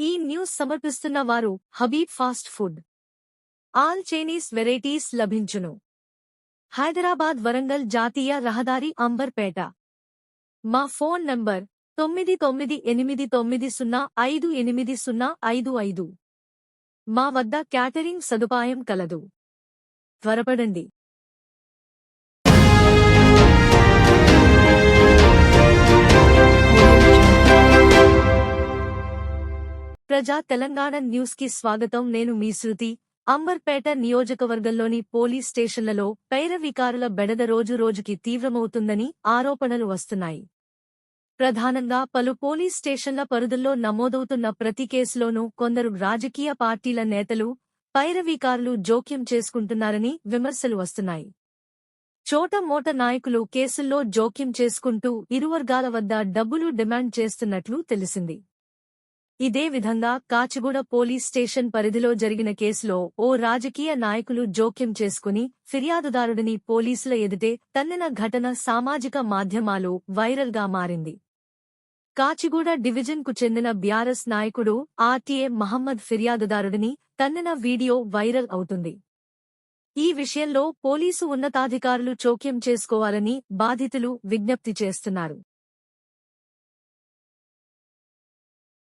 ఈ న్యూస్ సమర్పిస్తున్న వారు Habib fast food. All Chinese varieties లభించును. హైదరాబాద్ వరంగల్ జాతీయ రహదారి అంబర్పేట. మా ఫోన్ నంబర్ తొమ్మిది తొమ్మిది ఎనిమిది తొమ్మిది సున్నా ఐదు ఎనిమిది సున్నా ఐదు ఐదు. మా వద్ద క్యాటరింగ్ సదుపాయం కలదు. త్వరపడండి. ప్రజా తెలంగాణ న్యూస్కి స్వాగతం. నేను మీ శృతి. అంబర్పేట నియోజకవర్గంలోని పోలీస్ స్టేషన్లలో పైరవికారుల బెడద రోజు రోజుకి తీవ్రమవుతుందని ఆరోపణలు వస్తున్నాయి. ప్రధానంగా పలు పోలీస్ స్టేషన్ల పరిధుల్లో నమోదవుతున్న ప్రతి కేసులోనూ కొందరు రాజకీయ పార్టీల నేతలు పైరవీకారులు జోక్యం చేసుకుంటున్నారని విమర్శలు వస్తున్నాయి. చోట మోట నాయకులు కేసుల్లో జోక్యం చేసుకుంటూ ఇరువర్గాల వద్ద డబ్బులు డిమాండ్ చేస్తున్నట్లు తెలిసింది. ఇదే విధంగా కాచిగూడ పోలీస్ స్టేషన్ పరిధిలో జరిగిన కేసులో ఓ రాజకీయ నాయకులు జోక్యం చేసుకుని ఫిర్యాదుదారుడిని పోలీసుల ఎదుటే తన్నిన ఘటన సామాజిక మాధ్యమాలు వైరల్గా మారింది. కాచిగూడ డివిజన్కు చెందిన బ్యారస్ నాయకుడు ఆర్టీఏ మహమ్మద్ ఫిర్యాదుదారుడిని తన్నిన వీడియో వైరల్ అవుతుంది. ఈ విషయంలో పోలీసు ఉన్నతాధికారులు జోక్యం చేసుకోవాలని బాధితులు విజ్ఞప్తి చేస్తున్నారు.